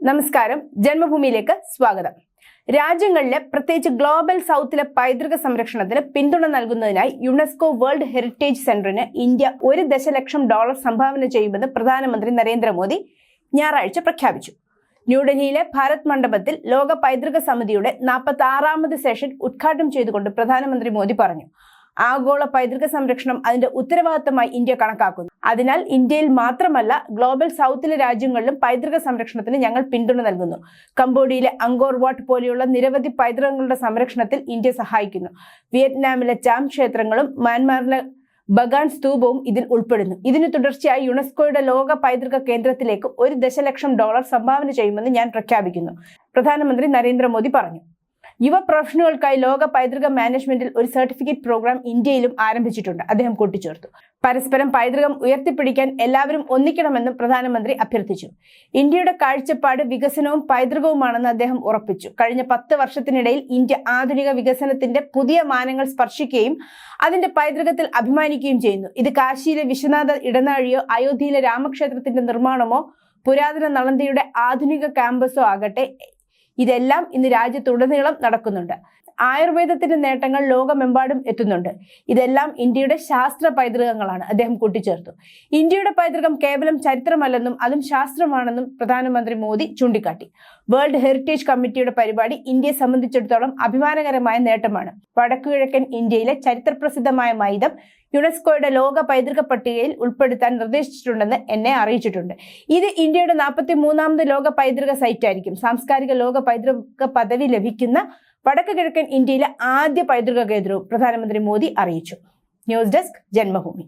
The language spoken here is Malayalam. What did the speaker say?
നമസ്കാരം. ജന്മഭൂമിയിലേക്ക് സ്വാഗതം. രാജ്യങ്ങളിലെ പ്രത്യേകിച്ച് ഗ്ലോബൽ സൗത്തിലെ പൈതൃക സംരക്ഷണത്തിന് പിന്തുണ നൽകുന്നതിനായി യുനെസ്കോ വേൾഡ് ഹെറിറ്റേജ് സെന്ററിന് ഇന്ത്യ ഒരു ദശലക്ഷം ഡോളർ സംഭാവന ചെയ്യുമെന്ന് പ്രധാനമന്ത്രി നരേന്ദ്രമോദി ഞായറാഴ്ച പ്രഖ്യാപിച്ചു. ന്യൂഡൽഹിയിലെ ഭാരത് മണ്ഡപത്തിൽ ലോക പൈതൃക സമിതിയുടെ നാൽപ്പത്തി ആറാമത് സെഷൻ ഉദ്ഘാടനം ചെയ്തുകൊണ്ട് പ്രധാനമന്ത്രി മോദി പറഞ്ഞു. ആഗോള പൈതൃക സംരക്ഷണം അതിന്റെ ഉത്തരവാദിത്തമായി ഇന്ത്യ കണക്കാക്കുന്നു. അതിനാൽ ഇന്ത്യയിൽ മാത്രമല്ല ഗ്ലോബൽ സൗത്തിലെ രാജ്യങ്ങളിലും പൈതൃക സംരക്ഷണത്തിന് ഞങ്ങൾ പിന്തുണ നൽകുന്നു. കംബോഡിയയിലെ അങ്കോർ വാട്ട് പോലെയുള്ള നിരവധി പൈതൃകങ്ങളുടെ സംരക്ഷണത്തിൽ ഇന്ത്യ സഹായിക്കുന്നു. വിയറ്റ്നാമിലെ ചാം ക്ഷേത്രങ്ങളും മ്യാൻമാറിലെ ബഗാൻ സ്തൂപവും ഇതിൽ ഉൾപ്പെടുന്നു. ഇതിന് തുടർച്ചയായി യുനെസ്കോയുടെ ലോക പൈതൃക കേന്ദ്രത്തിലേക്ക് ഒരു ദശലക്ഷം ഡോളർ സംഭാവന ചെയ്യുമെന്ന് ഞാൻ പ്രഖ്യാപിക്കുന്നു. പ്രധാനമന്ത്രി നരേന്ദ്രമോദി പറഞ്ഞു. യുവ പ്രൊഫഷണലുകൾക്കായി ലോക പൈതൃക മാനേജ്മെന്റിൽ ഒരു സർട്ടിഫിക്കറ്റ് പ്രോഗ്രാം ഇന്ത്യയിലും ആരംഭിച്ചിട്ടുണ്ട്. അദ്ദേഹം കൂട്ടിച്ചേർത്തു. പരസ്പരം പൈതൃകം ഉയർത്തിപ്പിടിക്കാൻ എല്ലാവരും ഒന്നിക്കണമെന്നും പ്രധാനമന്ത്രി അഭ്യർത്ഥിച്ചു. ഇന്ത്യയുടെ കാഴ്ചപ്പാട് വികസനവും പൈതൃകവുമാണെന്ന് അദ്ദേഹം ഉറപ്പിച്ചു. കഴിഞ്ഞ പത്ത് വർഷത്തിനിടയിൽ ഇന്ത്യ ആധുനിക വികസനത്തിന്റെ പുതിയ മാനങ്ങൾ സ്പർശിക്കുകയും അതിന്റെ പൈതൃകത്തിൽ അഭിമാനിക്കുകയും ചെയ്യുന്നു. ഇത് കാശിയിലെ വിശ്വനാഥ ഇടനാഴിയോ അയോധ്യയിലെ രാമക്ഷേത്രത്തിന്റെ നിർമ്മാണമോ പുരാതന നളന്ദയുടെ ആധുനിക ക്യാമ്പസോ ആകട്ടെ ഇതെല്ലാം ഇന്ന് രാജ്യത്തുടനീളം നടക്കുന്നുണ്ട്. ആയുർവേദത്തിന്റെ നേട്ടങ്ങൾ ലോകമെമ്പാടും എത്തുന്നുണ്ട്. ഇതെല്ലാം ഇന്ത്യയുടെ ശാസ്ത്ര പൈതൃകങ്ങളാണ്. അദ്ദേഹം കൂട്ടിച്ചേർത്തു. ഇന്ത്യയുടെ പൈതൃകം കേവലം ചരിത്രമല്ലെന്നും അതും ശാസ്ത്രമാണെന്നും പ്രധാനമന്ത്രി മോദി ചൂണ്ടിക്കാട്ടി. വേൾഡ് ഹെറിറ്റേജ് കമ്മിറ്റിയുടെ പരിപാടി ഇന്ത്യയെ സംബന്ധിച്ചിടത്തോളം അഭിമാനകരമായ നേട്ടമാണ്. വടക്കുകിഴക്കൻ ഇന്ത്യയിലെ ചരിത്രപ്രസിദ്ധമായ മൈതം യുനെസ്കോയുടെ ലോക പൈതൃക പട്ടികയിൽ ഉൾപ്പെടുത്താൻ നിർദ്ദേശിച്ചിട്ടുണ്ടെന്ന് എന്നെ അറിയിച്ചിട്ടുണ്ട്. ഇത് ഇന്ത്യയുടെ നാൽപ്പത്തി മൂന്നാമത് ലോക പൈതൃക സൈറ്റ് ആയിരിക്കും സാംസ്കാരിക ലോക പൈതൃക പദവി ലഭിക്കുന്ന വടക്ക് കിഴക്കൻ ഇന്ത്യയിലെ ആദ്യ പൈതൃക കേന്ദ്രവും പ്രധാനമന്ത്രി മോദി അറിയിച്ചു. News desk Janmabhumi.